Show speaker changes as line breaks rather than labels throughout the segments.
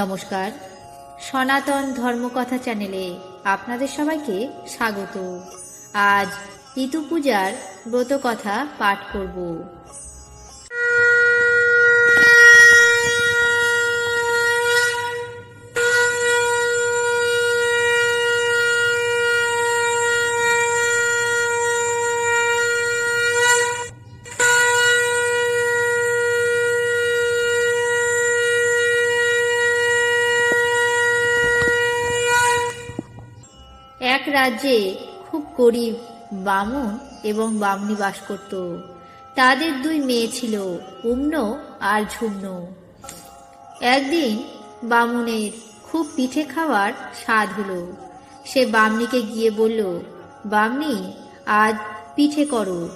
নমস্কার। সনাতন ধর্মকথা চ্যানেলে আপনাদের সবাইকে স্বাগত। আজ ঋতু পূজার ব্রত কথা পাঠ করব এক রাজ্যে খুব গরিব বামুন এবং বামনি বাস করত। তাদের দুই মেয়ে ছিল, উম্ন আর ঝুমন। একদিন বামুনের খুব পিঠে খাওয়ার স্বাদ হলো। সে বামনিকে গিয়ে বলল, বামনি, আজ পিঠে করো।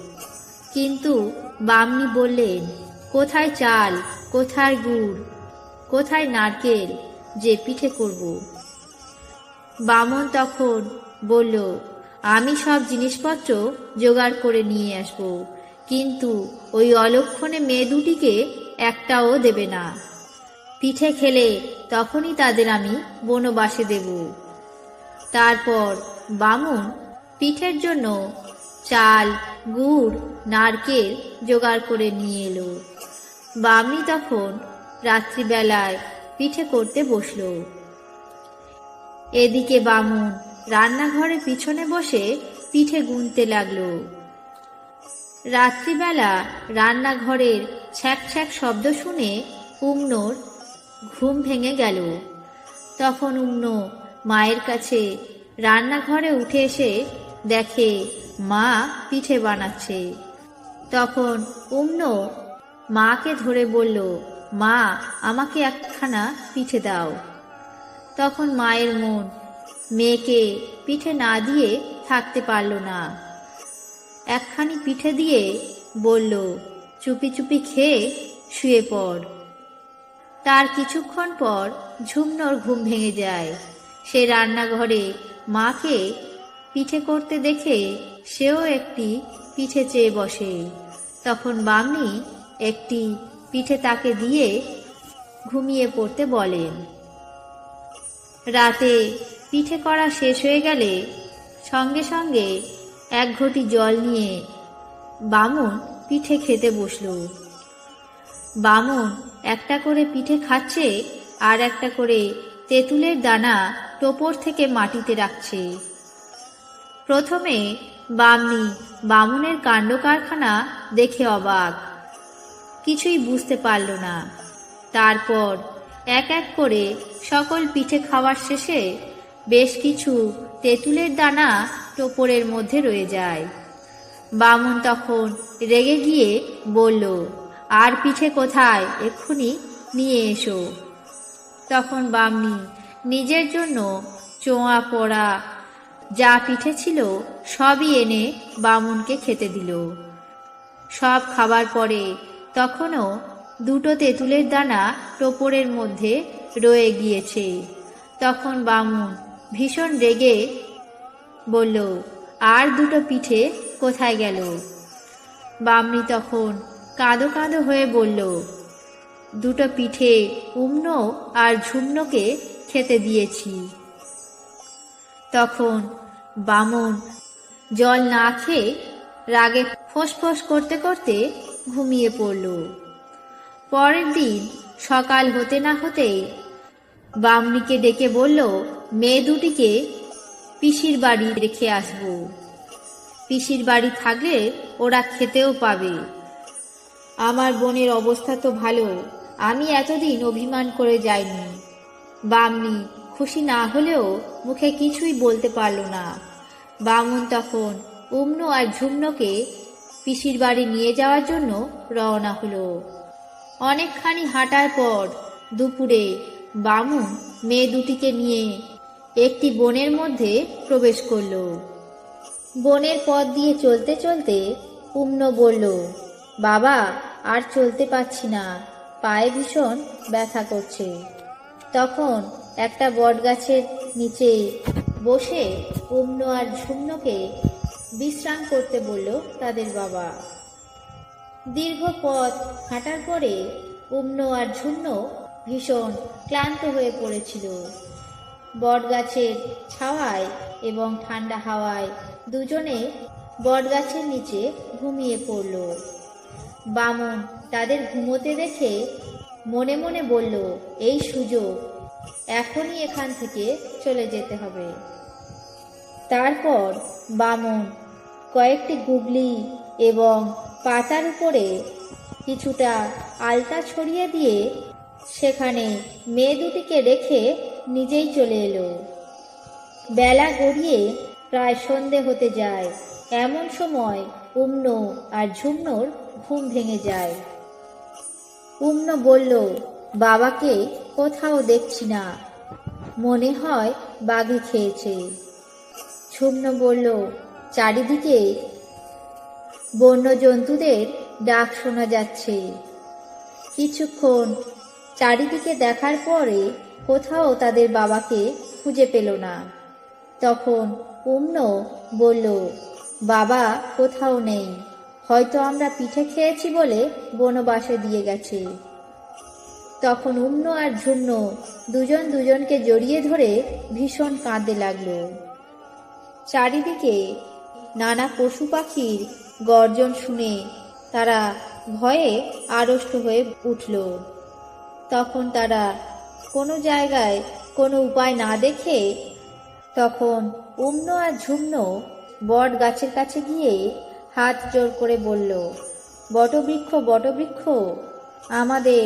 কিন্তু বামনি বললেন, কোথায় চাল, কোথায় গুড়, কোথায় নারকেল যে পিঠে করব? বামন তখন বলল, আমি সব জিনিসপত্র জোগাড় করে নিয়ে আসব, কিন্তু ওই অলক্ষণে মেয়ে দুটিকে একটাও দেবে না। পিঠে খেলে তখনই তাদের আমি বনবাসে দেব। তারপর বামুন পিঠের জন্য চাল, গুড়, নারকেল জোগাড় করে নিয়ে এলো। বামনি তখন রাত্রিবেলায় পিঠে করতে বসল। এদিকে বামুন রান্নাঘরের পিছনে বসে পিঠে গুনতে লাগল। রাত্রিবেলা রান্নাঘরের ছ্যাক ছ্যাক শব্দ শুনে উমনোর ঘুম ভেঙে গেল। তখন উমন মায়ের কাছে রান্নাঘরে উঠে এসে দেখে মা পিঠে বানাচ্ছে। তখন উমন মাকে ধরে বলল, মা, আমাকে একখানা পিঠে দাও। তখন মায়ের মন মেয়েকে পিঠে না দিয়ে থাকতে পারল না। একখানি পিঠে দিয়ে বলল, চুপি চুপি খেয়ে শুয়ে পড়। তার কিছুক্ষণ পর ঝুমনর ঘুম ভেঙে যায়। সে রান্নাঘরে মাকে পিঠে করতে দেখে সেও একটি পিঠে চেয়ে বসে। তখন বামনি একটি পিঠে তাকে দিয়ে ঘুমিয়ে পড়তে বলেন, রাতে পিঠে করা শেষ হয়ে গেলে সঙ্গে সঙ্গে এক ঘটি জল নিয়ে বামুন পিঠে খেতে বসল। বামুন একটা করে পিঠে খাচ্ছে আর একটা করে তেঁতুলের দানা টোপর থেকে মাটিতে রাখছে। প্রথমে বামনি বামুনের কাণ্ড কারখানা দেখে অবাক। কিছুই বুঝতে পারল না। তারপর এক এক করে সকল পিঠে খাওয়ার শেষে বেশ কিছু তেঁতুলের দানা টোপরের মধ্যে রয়ে যায়। বামুন তখন রেগে গিয়ে বলল, আর পিঠে কোথায়? এক্ষুনি নিয়ে এসো। তখন বামনি নিজের জন্য চোঁয়া পড়া যা পিঠে ছিল সবই এনে বামুনকে খেতে দিল। সব খাবার পরে তখনও দুটো তেঁতুলের দানা টোপরের মধ্যে রয়ে গিয়েছে। তখন বামুন ভীষণ রেগে বলল, আর দুটো পিঠে কোথায় গেল? বামনি তখন কাঁদো কাঁদো হয়ে বলল, দুটো পিঠে উমনো আর ঝুমনোকে খেতে দিয়েছি। তখন বামন জল না খেয়ে রাগে ফোঁস করতে করতে ঘুমিয়ে পড়ল। পরের দিন সকাল হতে না হতেই বামনিকে ডেকে বলল মেয়ে দুটিকে পিসির বাড়ি রেখে আসব। পিসির বাড়ি থাকলে ওরা খেতেও পাবে। আমার বোনের অবস্থা তো ভালো, আমি এতদিন অভিমান করে যাইনি। বামনি খুশি না হলেও মুখে কিছুই বলতে পারল না। বামন তখন উম্ন আর ঝুমনোকে পিসির বাড়ি নিয়ে যাওয়ার জন্য রওনা হলো। অনেকখানি হাঁটার পর দুপুরে বামুন মেয়ে দুটিকে নিয়ে একটি বনের মধ্যে প্রবেশ করল। বনের পথ দিয়ে চলতে চলতে উম্ন বলল, বাবা, আর চলতে পারছি না। পায়ে ভীষণ ব্যথা করছে। তখন একটা বটগাছের নিচে বসে উম্ন আর ঝুমনোকে বিশ্রাম করতে বলল তাদের বাবা। দীর্ঘ পথ হাঁটার পরে উম্ন আর ঝুম্ন ভীষণ ক্লান্ত হয়ে পড়েছিল। বটগাছের ছাওয়ায় এবং ঠান্ডা হাওয়ায় দুজনে বটগাছের নিচে ঘুমিয়ে পড়ল। বামন তাদের ঘুমোতে দেখে মনে মনে বলল, এই সুযোগ, এখনই এখান থেকে চলে যেতে হবে। তারপর বামন কয়েকটি গুগলি এবং পাতার উপরে কিছুটা আলতা ছড়িয়ে দিয়ে সেখানে মেয়ে দুটিকে রেখে নিজেই চলে এলো। বেলা গড়িয়ে প্রায় সন্ধে হতে যায়। এমন সময় উম্ন আর ঝুমনোর ঘুম ভেঙে যায়। উম্ন বলল, বাবাকে কোথাও দেখছি না। মনে হয় বাঘে খেয়েছে। ছুম্ন বলল, চারিদিকে বন্য জন্তুদের ডাক শোনা যাচ্ছে। কিছুক্ষণ চারিদিকে দেখার পরে কোথাও তাদের বাবাকে খুঁজে পেল না। তখন উম্ন বলল, বাবা কোথাও নেই। হয়তো আমরা পিঠে খেয়েছি বলে বনবাসে দিয়ে গেছে। তখন উম্ন আর ঝুম্ন দুজন দুজনকে জড়িয়ে ধরে ভীষণ কাঁদতে লাগল। চারিদিকে নানা পশু পাখির গর্জন শুনে তারা ভয়ে আড়ষ্ট হয়ে উঠল। তখন তারা কোনো জায়গায় কোনো উপায় না দেখে তখন উম্ন আর ঝুম্ন বট গাছের কাছে গিয়ে হাত জোর করে বলল, বটবৃক্ষ বটবৃক্ষ, আমাদের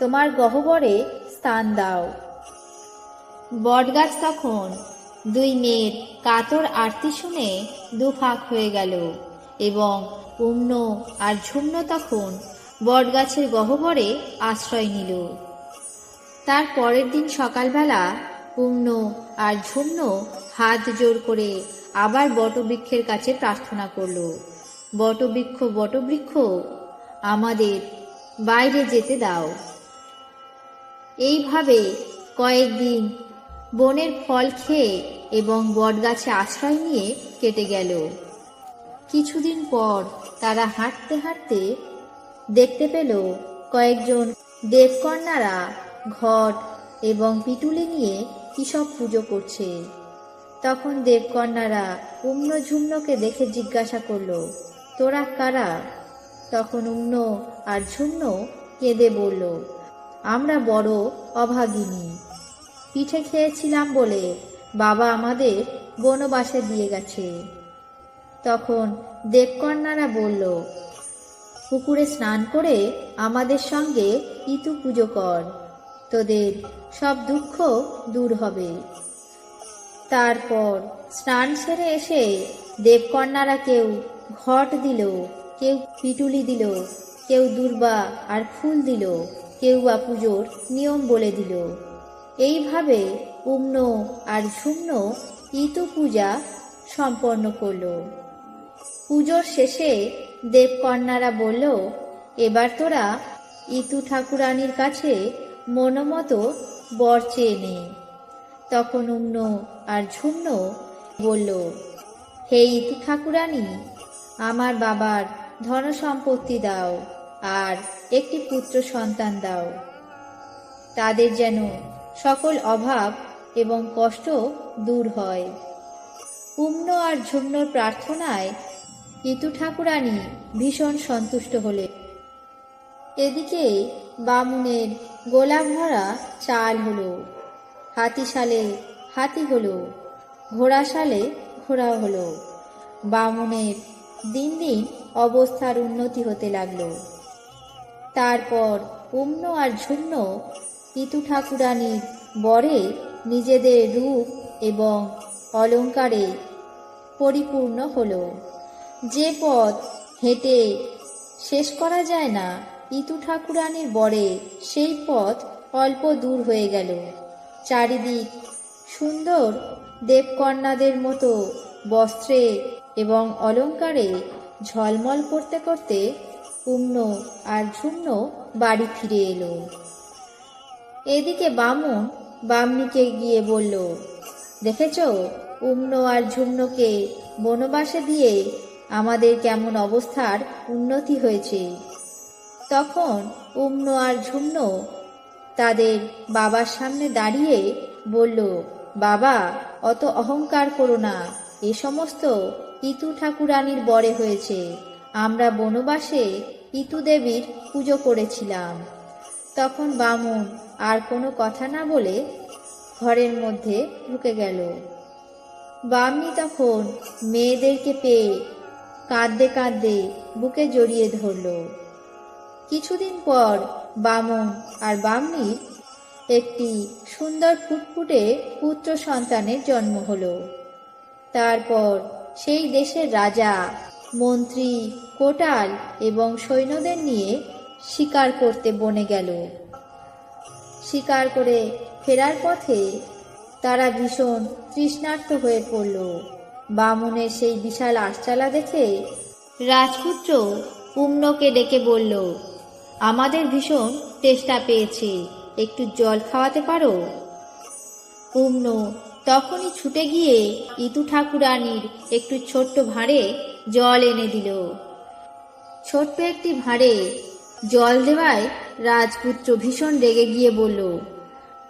তোমার গহ্বরে স্থান দাও। বটগাছ তখন দুই মেয়ের কাতর আরতি শুনে দুফাক হয়ে গেল এবং উম্ন আর ঝুম্ন তখন বটগাছের গহ্বরে আশ্রয় নিল। তার পরের দিন সকালবেলা উম্ন আর ঝুম্ন হাত জোর করে আবার বটবৃক্ষের কাছে প্রার্থনা করল, বটবৃক্ষ বটবৃক্ষ, আমাদের বাইরে যেতে দাও। এইভাবে কয়েকদিন বনের ফল খেয়ে এবং বটগাছে আশ্রয় নিয়ে কেটে গেল। কিছুদিন পর তারা হাঁটতে হাঁটতে দেখতে পেল কয়েকজন দেবকন্যারা ঘট এবং পিটুলি নিয়ে কিসব পুজো করছে? তখন দেবকন্যারা উম্ন ঝুম্নকে দেখে জিজ্ঞাসা করল, তোরা কারা? তখন উম্ন আর ঝুম্ন কেঁদে বলল, আমরা বড় অভাগিনী। পিঠে খেয়েছিলাম বলে বাবা আমাদের বনবাসে দিয়ে গেছে। তখন দেবকন্যারা বলল, পুকুরে স্নান করে আমাদের সঙ্গে ইতু পুজো কর। তোদের সব দুঃখ দূর হবে। তারপর স্নান সেরে এসে দেবকন্যারা কেউ ঘট দিল, কেউ পিটুলি দিল, কেউ দুর্বা আর ফুল দিল, কেউ বা পুজোর নিয়ম বলে দিল। এইভাবে উম্ন আর ঝুম্ন ইতু পূজা সম্পন্ন করল। পুজোর শেষে দেবকন্যারা বলল, এবার তোরা ইতু ঠাকুরানীর কাছে মনোমতো বর চেয়ে নে তখন উম্ন আর ঝুম্ন বলল, হে ইতু ঠাকুরানী, আমার বাবার ধন সম্পত্তি দাও আর একটি পুত্র সন্তান দাও। তাদের যেন সকল অভাব এবং কষ্ট দূর হয়। উম্ন আর ঝুম্নর প্রার্থনায় ইতু ঠাকুরানী ভীষণ সন্তুষ্ট হলে এদিকে বামুনের গোলাপ ভরা চাল হলো হাতিশালে হাতি হলো ঘোড়াশালে ঘোড়া হলো। বামুনের দিন দিন অবস্থার উন্নতি হতে লাগল। তারপর উম্ন আর ঝুম্ন ইতু ঠাকুরানীর বরে নিজেদের রূপ এবং অলঙ্কারে পরিপূর্ণ হলো। যে পথ হেঁটে শেষ করা যায় না ইতু ঠাকুরানীর বরে সেই পথ অল্প দূর হয়ে গেল। চারিদিক সুন্দর দেবকন্যাদের মতো বস্ত্রে এবং অলঙ্কারে ঝলমল করতে করতে উম্ন আর ঝুম্ন বাড়ি ফিরে এলো। এদিকে বামুন বামনিকে গিয়ে বলল, দেখেছ, উম্ন আর ঝুম্নকে বনবাসে দিয়ে আমাদের কেমন অবস্থার উন্নতি হয়েছে। তখন উম্ন আর ঝুম্ন তাদের বাবার সামনে দাঁড়িয়ে বলল, বাবা, অত অহংকার করো না। এ সমস্ত ইতু ঠাকুরানীর বরে হয়েছে। আমরা বনবাসে ইতু দেবীর পুজো করেছিলাম। তখন বামুন আর কোনো কথা না বলে ঘরের মধ্যে ঢুকে গেল। বামনি তখন মেয়েদেরকে পেয়ে কাঁদতে কাঁদতে বুকে জড়িয়ে ধরল। কিছুদিন পর বামন আর বামনির একটি সুন্দর ফুটফুটে পুত্র সন্তানের জন্ম হলো। তারপর সেই দেশের রাজা, মন্ত্রী, কোটাল এবং সৈন্যদের নিয়ে শিকার করতে বনে গেল। শিকার করে ফেরার পথে তারা ভীষণ তৃষ্ণার্ত হয়ে পড়ল। বামুনের সেই বিশাল আশচালা দেখে রাজপুত্র উম্নকে ডেকে বলল আমাদের ভীষণ তেষ্টা পেয়েছে। একটু জল খাওয়াতে পারো? উম্ন তখনই ছুটে গিয়ে ইতু ঠাকুরানীর একটু ছোট্ট ভাঁড়ে জল এনে দিল। ছোট্ট একটি ভাঁড়ে জল দেওয়ায় রাজপুত্র ভীষণ রেগে গিয়ে বলল,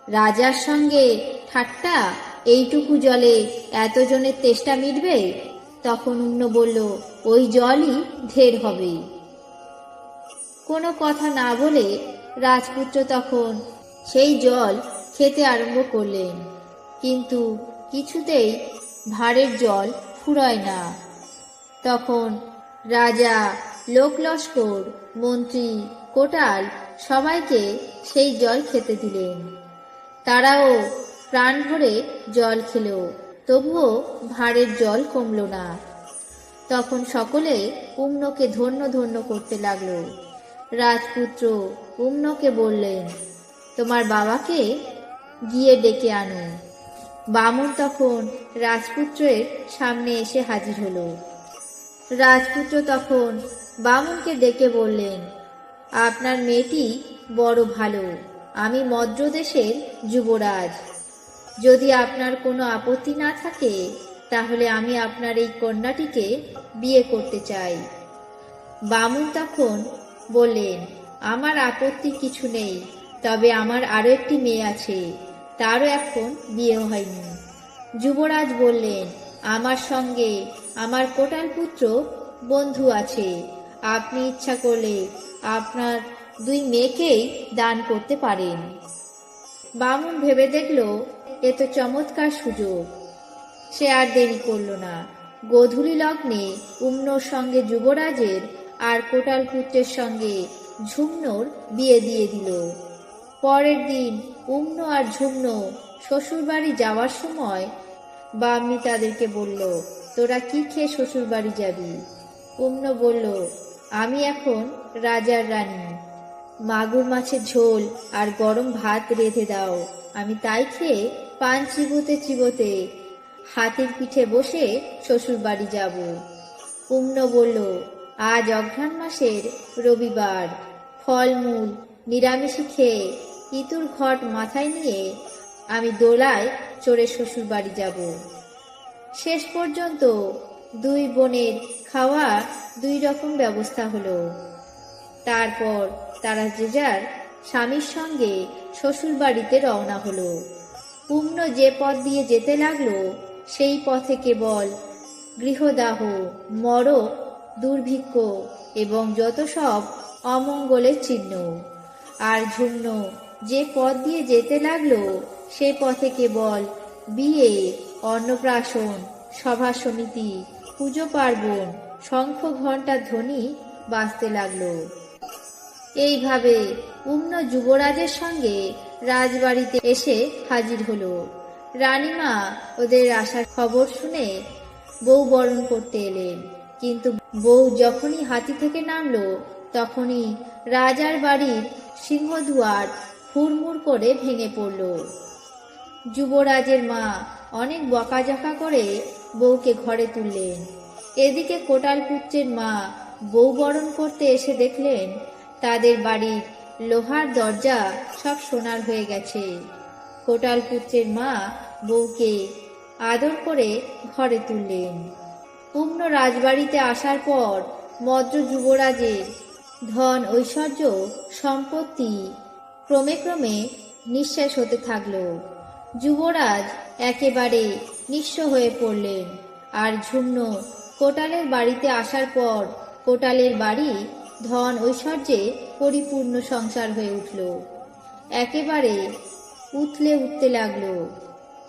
রাজার সঙ্গে ঠাট্টা? এইটুকু জলে এতজনের তেষ্টা মিটবে? তখন উম্ন বলল, ওই জলই ঢের হবে। কোনো কথা না বলে রাজপুত্র তখন সেই জল খেতে আরম্ভ করলেন। কিন্তু কিছুতেই ভাঁড়ের জল ফুরায় না। তখন রাজা লোকলস্কর, মন্ত্রী, কোটাল সবাইকে সেই জল খেতে দিলেন। তারাও প্রাণ ভরে জল খেল, তবুও ভাঁড়ের জল কমল না। তখন সকলে উম্নকে ধন্য ধন্য করতে লাগল। রাজপুত্র উম্নকে বললেন, তোমার বাবাকে গিয়ে ডেকে আনো। বামন তখন রাজপুত্রের সামনে এসে হাজির হলো। রাজপুত্র তখন বামুনকে ডেকে বললেন, আপনার মেয়েটি বড় ভালো, আমি মদ্রদেশের যুবরাজ। যদি আপনার কোনো আপত্তি না থাকে, তাহলে আমি আপনার এই কন্যাটিকে বিয়ে করতে চাই। বামুন তখন বললেন, আমার আপত্তি কিছু নেই, তবে আমার আরও একটি মেয়ে আছে, তারও এখন বিয়ে হয়নি। যুবরাজ বললেন, আমার সঙ্গে আমার কোটাল পুত্র বন্ধু আছে, আপনি ইচ্ছা করলে আপনার দুই মেয়েকেই দান করতে পারেন। বামুন ভেবে দেখল, এ তো চমৎকার সুযোগ। সে আর দেরি করল না। গোধূলি লগ্নে উম্নর সঙ্গে যুবরাজের আর কোটাল পুত্রের সঙ্গে ঝুমনোর বিয়ে দিয়ে দিল। পরের দিন উম্ন আর ঝুমনো শ্বশুরবাড়ি যাওয়ার সময় বামনি তাদেরকে বলল, তোরা কি খেয়ে শ্বশুরবাড়ি যাবি? উম্ন বলল, আমি এখন রাজার রানী। মাগুর মাছের ঝোল আর গরম ভাত রেঁধে দাও। আমি তাই খেয়ে পান চিবোতে চিবোতে হাতির পিঠে বসে শ্বশুর বাড়ি যাব। উম্ন বলল আজ অঘ্রাণ মাসের রবিবার। ফলমূল নিরামিষি খেয়ে ইতুর ঘট মাথায় নিয়ে আমি দোলায় চড়ে শ্বশুর বাড়ি যাব। শেষ পর্যন্ত দুই বোনের খাওয়া দুই রকম ব্যবস্থা হলো। তারপর তারা যে যার স্বামীর সঙ্গে শ্বশুর বাড়িতে রওনা হলো। পুণ্য যে পথ দিয়ে যেতে লাগল, সেই পথে কেবল গৃহদাহ মরক দুর্ভিক্ষ এবং যত সব অমঙ্গলের চিহ্ন। আর ঝুমনো, যে পথ দিয়ে যেতে লাগল, সে পথে কেবল বিয়ে, অন্নপ্রাশন সভা সমিতি পুজো পার্বণ শঙ্খ ঘণ্টার ধ্বনি বাজতে লাগল। এইভাবে উম্ন যুবরাজের সঙ্গে রাজবাড়িতে এসে হাজির হলো। রানীমা ওদের আসার খবর শুনে বউ বরণ করতে এলেন। কিন্তু বউ যখনই হাতি থেকে নামলো, তখনই রাজার বাড়ির সিংহদুয়ার হুড়মুড় করে ভেঙে পড়ল। যুবরাজের মা অনেক বকাঝকা করে বউকে ঘরে তুললেন। এদিকে কোটাল পুত্রের মা বউ বরণ করতে এসে দেখলেন, তাদের বাড়ির লোহার দরজা সব সোনার হয়ে গেছে। কোটাল পুত্রের মা বউকে আদর করে ঘরে তুললেন। পূর্ণ রাজবাড়িতে আসার পর মদ্র যুবরাজের ধন ঐশ্বর্য সম্পত্তি ক্রমে ক্রমে নিঃশ্বাস হতে থাকল। যুবরাজ একেবারে নিঃস্ব হয়ে পড়লেন। আর ঝুমন কোটালের বাড়িতে আসার পর কোটালের বাড়ি ধন ঐশ্বর্যে পরিপূর্ণ সংসার হয়ে উঠল। একেবারে উথলে উঠতে লাগল।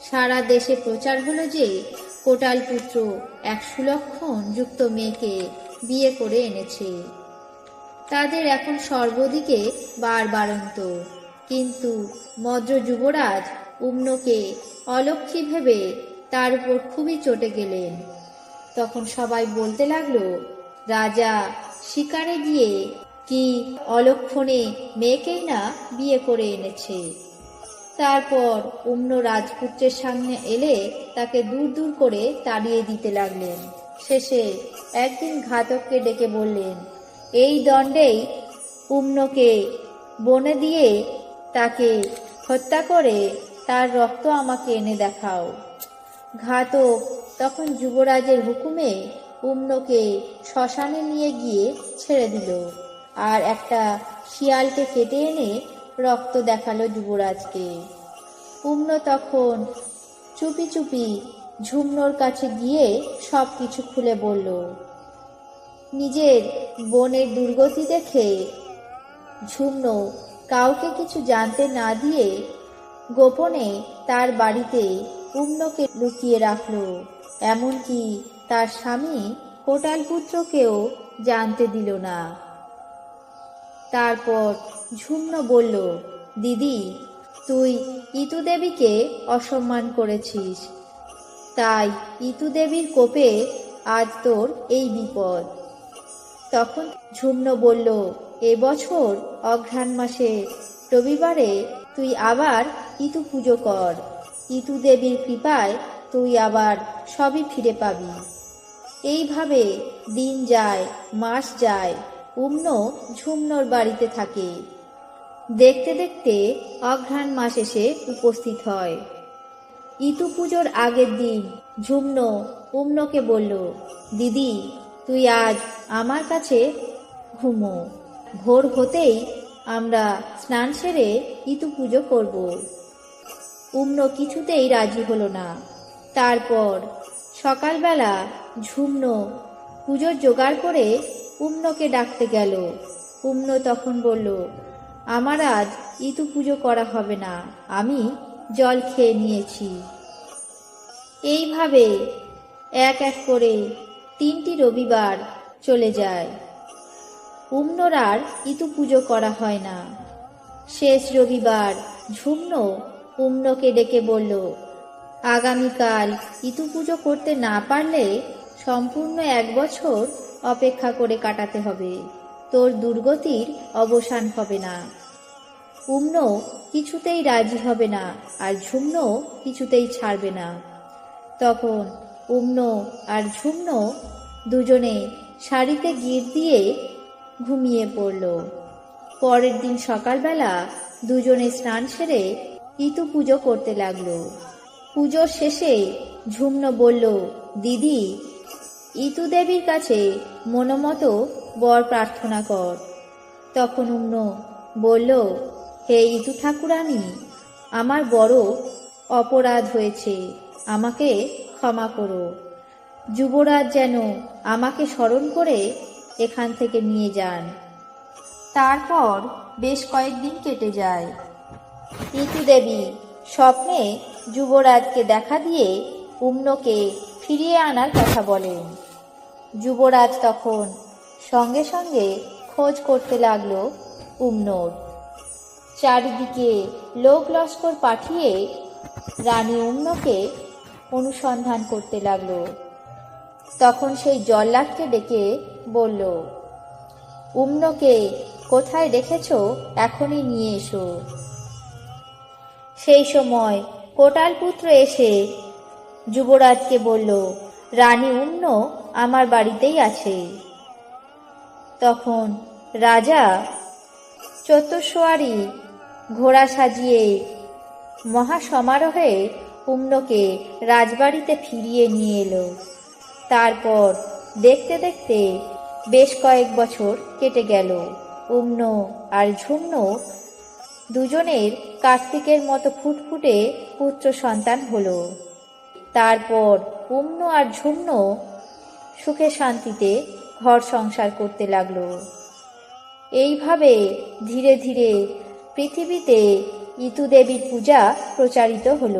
সারা দেশে প্রচার হলো যে কোটাল পুত্র এক সুলক্ষণ যুক্ত মেয়েকে বিয়ে করে এনেছে। তাদের এখন সর্বদিকে বার বারন্ত কিন্তু মদ্র যুবরাজ উম্নকে অলক্ষী ভেবে তার উপর খুবই চটে গেলেন। তখন সবাই বলতে লাগল, রাজা, শিকারে গিয়ে কি অলক্ষণে মেয়েকেই না বিয়ে করে এনেছে? তারপর অন্য রাজপুত্রের সামনে এলে তাকে দূর দূর করে তাড়িয়ে দিতে লাগলেন। শেষে একদিন ঘাতককে ডেকে বললেন, এই দণ্ডেই উম্নকে বনে দিয়ে তাকে হত্যা করে তার রক্ত আমাকে এনে দেখাও। ঘাতক তখন যুবরাজের হুকুমে উম্নকে শ্মশানে নিয়ে গিয়ে ছেড়ে দিল। আর একটা শিয়ালকে কেটে এনে রক্ত দেখাল যুবরাজকে। উম্ন তখন চুপি চুপি ঝুমনোর কাছে গিয়ে সব কিছু খুলে বলল, নিজের বোনের দুর্গতি দেখে ঝুমনো কাউকে কিছু জানতে না দিয়ে গোপনে তার বাড়িতে উম্নকে লুকিয়ে রাখল। এমনকি তার স্বামী কোটাল পুত্রকেও জানতে দিল না। তারপর ঝুমন বলল, দিদি, তুই ইতু দেবীকে অসম্মান করেছিস। তাই ইতু দেবীর কোপে আজ তোর এই বিপদ। তখন ঝুম্ন বলল এবছর অঘ্রাণ মাসে রবিবারে তুই আবার ইতু পুজো কর। ইতু দেবীর কৃপায় তুই আবার সবই ফিরে পাবি। এইভাবে দিন যায়, মাস যায়, উম্ন ঝুমনোর বাড়িতে থাকে। দেখতে দেখতে অঘ্রাণ মাস এসে উপস্থিত হয়। ইতু পুজোর আগের দিন ঝুমন উম্নকে বলল, দিদি, তুই আজ আমার কাছে ঘুমো। ভোর হতেই আমরা স্নান সেরে ইতু পুজো করব উম্ন কিছুতেই রাজি হলো না। তারপর সকালবেলা ঝুমন পুজোর জোগাড় করে উম্নকে ডাকতে গেল। উম্ন তখন বলল আমার আজ ইতু পুজো করা হবে না। আমি জল খেয়ে নিয়েছি। এইভাবে এক এক করে তিনটি রবিবার চলে যায়। উম্নর আর ইতু পুজো করা হয় না। শেষ রবিবার ঝুমন উম্নকে ডেকে বলল, আগামীকাল ইতু পুজো করতে না পারলে সম্পূর্ণ এক বছর অপেক্ষা করে কাটাতে হবে। তোর দুর্গতির অবসান হবে না। উম্ন কিছুতেই রাজি হবে না, আর ঝুম্ন কিছুতেই ছাড়বে না। তখন উম্ন আর ঝুম্ন দুজনে শাড়িতে গির দিয়ে ঘুমিয়ে পড়ল। পরের দিন সকালবেলা দুজনে স্নান সেরে ইতু পুজো করতে লাগল। পুজোর শেষে ঝুম্ন বলল, দিদি, ইতু দেবীর কাছে মনোমতো বর প্রার্থনা কর। তখন উম্ন বলল, হে ইতু ঠাকুরানী, আমার বড় অপরাধ হয়েছে, আমাকে ক্ষমা করো। যুবরাজ যেন আমাকে স্মরণ করে এখান থেকে নিয়ে যান। তারপর বেশ কয়েকদিন কেটে যায়। ইতু দেবী স্বপ্নে যুবরাজকে দেখা দিয়ে উম্নকে ফিরিয়ে আনার কথা বলেন। যুবরাজ তখন সঙ্গে সঙ্গে খোঁজ করতে লাগল উম্নোর। চারিদিকে লোক লস্কর পাঠিয়ে রানী উম্নকে অনুসন্ধান করতে লাগল। তখন সেই জল্লাদকে ডেকে বলল, উম্নকে কোথায় রেখেছ? এখনই নিয়ে এসো। সেই সময় কোটাল পুত্র এসে যুবরাজকে বলল, রানী উম্ন আমার বাড়িতেই আছে। তখন রাজা চতুর্শোয়ারি ঘোড়া সাজিয়ে মহাসমারোহে উম্নকে রাজবাড়িতে ফিরিয়ে নিয়ে এলো। তারপর দেখতে দেখতে বেশ কয়েক বছর কেটে গেল। উম্ন আর ঝুমন দুজনের কার্তিকের মতো ফুটফুটে পুত্র সন্তান হলো। তারপর উম্ন আর ঝুম্ন সুখে শান্তিতে ঘর সংসার করতে লাগল। এইভাবে ধীরে ধীরে পৃথিবীতে ইতু দেবীর পূজা প্রচারিত হল।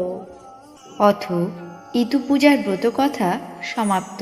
অথ ইতু পূজার ব্রতকথা সমাপ্ত।